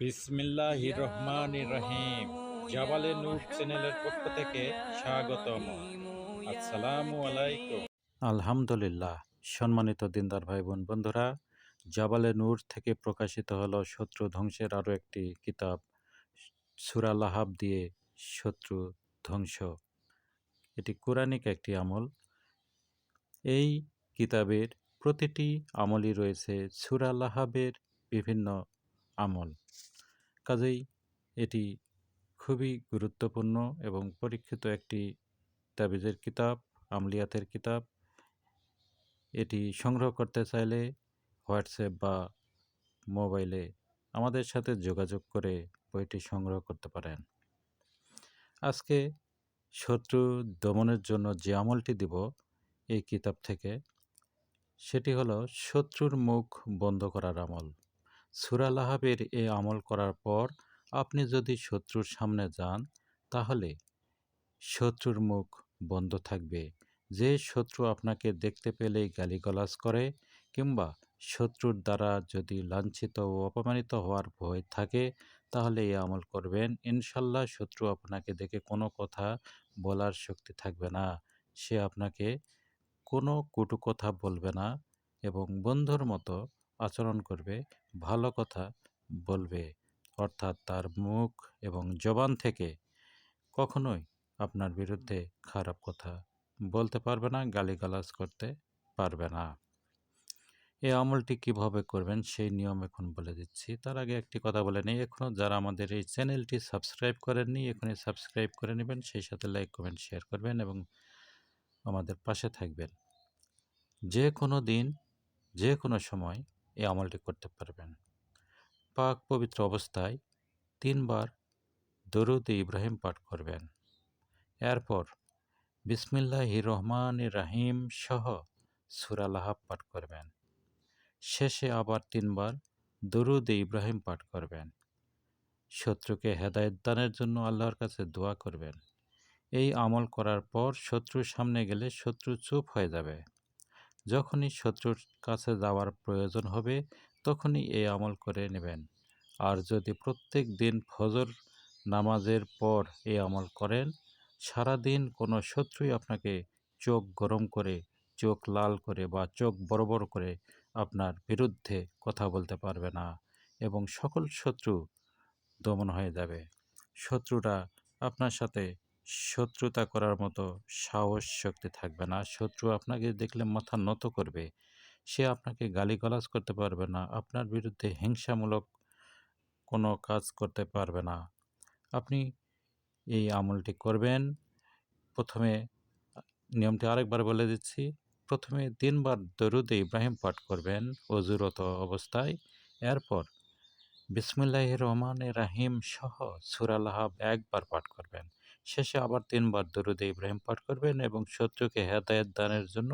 বিসমিল্লাহ রহমান রহিম। জাবালে নূর চ্যানেলের পক্ষ থেকে স্বাগতম। আসসালামু আলাইকুম। আলহামদুলিল্লাহ। সম্মানিত দিনদার ভাই বোন বন্ধুরা জাবালে নূর থেকে প্রকাশিত হলো শত্রু ধ্বংসের আরও একটি কিতাব। সুরালাহাব দিয়ে শত্রু ধ্বংস। এটি কোরআনিক একটি আমল। এই কিতাবের প্রতিটি আমলই রয়েছে সুরালাহাবের বিভিন্ন আমল। কাজেই এটি খুবই গুরুত্বপূর্ণ এবং পরীক্ষিত একটি তাবিজের কিতাব, আমলিয়াতের কিতাব। এটি সংগ্রহ করতে চাইলে হোয়াটসঅ্যাপ বা মোবাইলে আমাদের সাথে যোগাযোগ করে বইটি সংগ্রহ করতে পারেন। আজকে শত্রু দমনের জন্য যে আমলটি দিব এই কিতাব থেকে, সেটি হলো শত্রুর মুখ বন্ধ করার আমল। সুরা লাহাবের এই আমল করার পর আপনি যদি শত্রুর সামনে যান, তাহলে শত্রুর মুখ বন্ধ থাকবে। যে শত্রু আপনাকে দেখতে পেলেই গালিগালাজ করে কিংবা শত্রুর দ্বারা যদি লাঞ্ছিত ও অপমানিত হওয়ার ভয় থাকে, তাহলে এই আমল করবেন। ইনশাল্লাহ শত্রু আপনাকে দেখে কোনো কথা বলার শক্তি থাকবে না। সে আপনাকে কোনো কটু কথা বলবে না এবং বন্ধুর মতো আচরণ করবে, ভালো কথা বলবে। অর্থাৎ তার মুখ এবং জবান থেকে কখনোই আপনার বিরুদ্ধে খারাপ কথা বলতে পারবে না, গালিগালাজ করতে পারবে না। এই আমলটি কীভাবে করবেন সেই নিয়ম এখন বলে দিচ্ছি। তার আগে একটি কথা বলে নিই। এখনও যারা আমাদের এই চ্যানেলটি সাবস্ক্রাইব করেননি, এখনই সাবস্ক্রাইব করে নেবেন। সেই সাথে লাইক, কমেন্ট, শেয়ার করবেন এবং আমাদের পাশে থাকবেন। যে কোনো দিন যে কোনো সময় এই আমলটি করতে পারবেন। পাক পবিত্র অবস্থায় তিনবার দরুদ ইব্রাহিম পাঠ করবেন। এরপর বিসমিল্লাহ রহমান রাহিম সহ সুরালাহাব পাঠ করবেন। শেষে আবার তিনবার দরুদ ইব্রাহিম পাঠ করবেন। শত্রুকে হেদায়ত দানের জন্য আল্লাহর কাছে দোয়া করবেন। এই আমল করার পর শত্রুর সামনে গেলে শত্রু চুপ হয়ে যাবে। যখনই শত্রুর কাছে যাওয়ার প্রয়োজন হবে, তখনই এই আমল করে নেবেন। আর যদি প্রত্যেক দিন ফজর নামাজের পর এই আমল করেন সারা দিন কোনো শত্রুই আপনাকে চোখ গরম করে, চোখ লাল করে বা চোখ বড় বড় করে আপনার বিরুদ্ধে কথা বলতে পারবে না এবং সকল শত্রু দমন হয়ে যাবে। শত্রুরা আপনার সাথে শত্রুতা করার মতো সাহস, শক্তি থাকবে না। শত্রু আপনাকে দেখলে মাথা নত করবে। সে আপনাকে গালিগালাজ করতে পারবে না। আপনার বিরুদ্ধে হিংসামূলক কোনো কাজ করতে পারবে না। আপনি এই আমলটি করবেন। প্রথমে নিয়মটি আরেকবার বলে দিচ্ছি। প্রথমে তিনবার দরুদে ইব্রাহিম পাঠ করবেন অজুরত অবস্থায়। এরপর বিসমুল্লাহ রহমান রাহিম সহ সুরালাহাব একবার পাঠ করবেন। শেষে আবার তিনবার দরুদে ইব্রাহিম পাঠ করবেন এবং শত্রুকে হেদায়ত দানের জন্য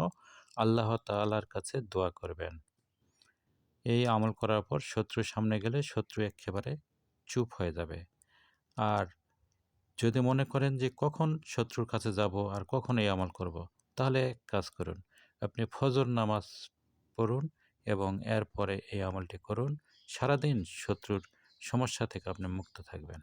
আল্লাহ তালার কাছে দোয়া করবেন। এই আমল করার পর শত্রুর সামনে গেলে শত্রু একেবারে চুপ হয়ে যাবে। আর যদি মনে করেন যে কখন শত্রুর কাছে যাব আর কখন এই আমল করব, তাহলে কাজ করুন, আপনি ফজর নামাজ পড়ুন এবং এরপরে এই আমলটি করুন। সারাদিন শত্রুর সমস্যা থেকে আপনি মুক্ত থাকবেন।